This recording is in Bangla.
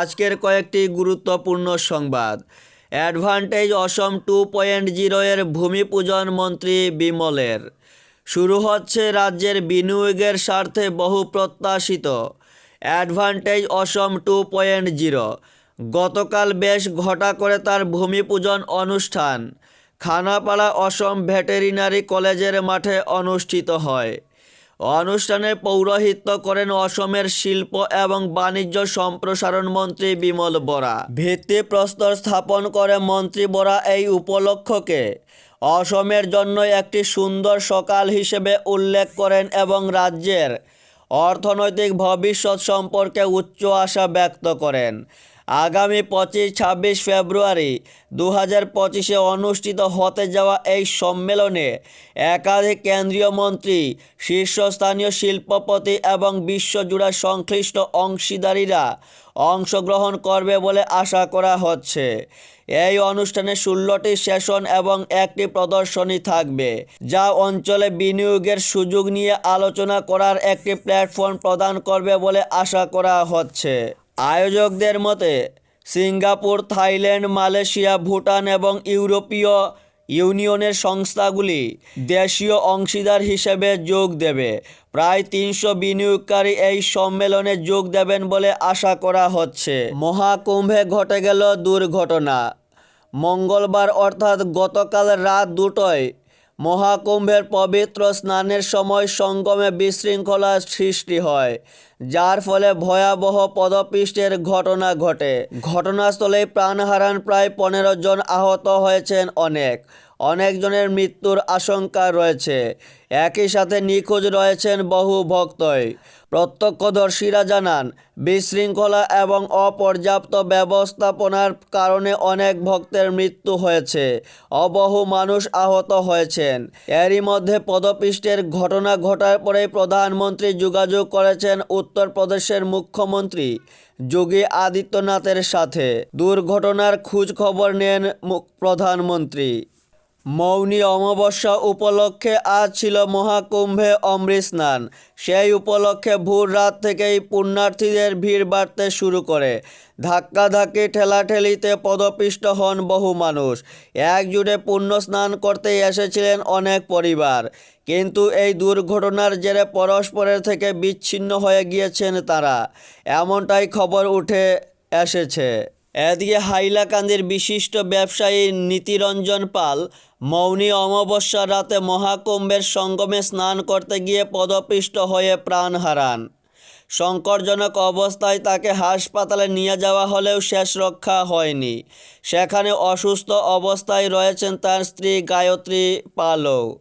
আজকের কয়েকটি গুরুত্বপূর্ণ সংবাদ। Advantage Assam two point zero এর ভূমি পূজন মন্ত্রী বিমলের। শুরু হচ্ছে রাজ্যের বিনিয়োগের স্বার্থে বহু প্রত্যাশিত। Advantage Assam two point zero গতকাল বেশ ঘটা করে তার ভূমি পূজন অনুষ্ঠান। খানাপাড়া অসম ভেটেরিনারি কলেজের মাঠে অনুষ্ঠিত হয়। অনুষ্ঠানে পৌরোহিত্য করেন অসমের শিল্প এবং বাণিজ্য সম্প্রসারণ মন্ত্রী বিমল বরা। ভিত্তিপ্রস্তর স্থাপন করে মন্ত্রী বরা এই উপলক্ষকে। অসমের জন্য একটি সুন্দর সকাল হিসেবে উল্লেখ করেন এবং রাজ্যের অর্থনৈতিক ভবিষ্যৎ সম্পর্কে উচ্চ আশা ব্যক্ত করেন। আগামী পঁচিশ ছাব্বিশ ফেব্রুয়ারি দু হাজার পঁচিশে অনুষ্ঠিত হতে যাওয়া এই সম্মেলনে একাধিক কেন্দ্রীয় মন্ত্রী, শীর্ষস্থানীয় শিল্পপতি এবং বিশ্বজুড়ে সংশ্লিষ্ট অংশীদারিরা অংশগ্রহণ করবে বলে আশা করা হচ্ছে। এই অনুষ্ঠানে ষোলোটি সেশন এবং একটি প্রদর্শনী থাকবে, যা অঞ্চলে বিনিয়োগের সুযোগ নিয়ে আলোচনা করার একটি প্ল্যাটফর্ম প্রদান করবে বলে আশা করা হচ্ছে। আয়োজকদের মতে, সিঙ্গাপুর, থাইল্যান্ড, মালয়েশিয়া, ভুটান এবং ইউরোপীয় ইউনিয়নের সংস্থাগুলি দেশীয় অংশীদার হিসেবে যোগ দেবে। প্রায় তিনশো বিনিয়োগকারী এই সম্মেলনে যোগ দেবেন বলে আশা করা হচ্ছে। মহাকুম্ভে ঘটে গেল দুর্ঘটনা। মঙ্গলবার অর্থাৎ গতকাল রাত দুটোয় মহাকুম্ভের পবিত্র স্নানের সময় সঙ্গমে বিশৃঙ্খলা সৃষ্টি হয়, যার ফলে ভয়াবহ পদপিষ্টের ঘটনা ঘটে। ঘটনাস্থলেই প্রাণ হারান প্রায় পনেরো জন আহত হয়েছেন অনেক। অনেকজনের মৃত্যুর আশঙ্কা রয়েছে। একই সাথে নিখোঁজ রয়েছেন বহু ভক্তই। প্রত্যক্ষদর্শীরা জানান, বিশৃঙ্খলা এবং অপর্যাপ্ত ব্যবস্থাপনার কারণে অনেক ভক্তের মৃত্যু হয়েছে। অবহু মানুষ আহত হয়েছেন। এরই মধ্যে পদপিষ্টের ঘটনা ঘটার পরে প্রধানমন্ত্রী যোগাযোগ করেছেন উত্তরপ্রদেশের মুখ্যমন্ত্রী যোগী আদিত্যনাথের সাথে। দুর্ঘটনার খোঁজ খবর নেন প্রধানমন্ত্রী। মৌনী অমাবস্যা উপলক্ষে আজ ছিল মহাকুম্ভে অমৃত স্নান সেই উপলক্ষে ভোর রাত থেকেই পুণ্যার্থীদের ভিড় বাড়তে শুরু করে। ধাক্কাধাক্কি ঠেলাঠেলিতে পদপিষ্ট হন বহু মানুষ। একজুটে পুণ্য স্নান করতে এসেছিলেন অনেক পরিবার। কিন্তু এই দুর্ঘটনার জেরে পরস্পরের থেকে বিচ্ছিন্ন হয়ে গিয়েছেন তারা। এমনটাই খবর উঠে এসেছে। এদিকে হাইলাকান্দির বিশিষ্ট ব্যবসায়ী নীতিরঞ্জন পাল মৌনী অমাবস্যার রাতে মহাকুম্ভের সঙ্গমে স্নান করতে গিয়ে পদপিষ্ট হয়ে প্রাণ হারান। সংকটজনক অবস্থায় তাকে হাসপাতালে নিয়ে যাওয়া হলেও শেষ রক্ষা হয়নি। সেখানে অসুস্থ অবস্থায় রয়েছেন তার স্ত্রী গায়ত্রী পালও।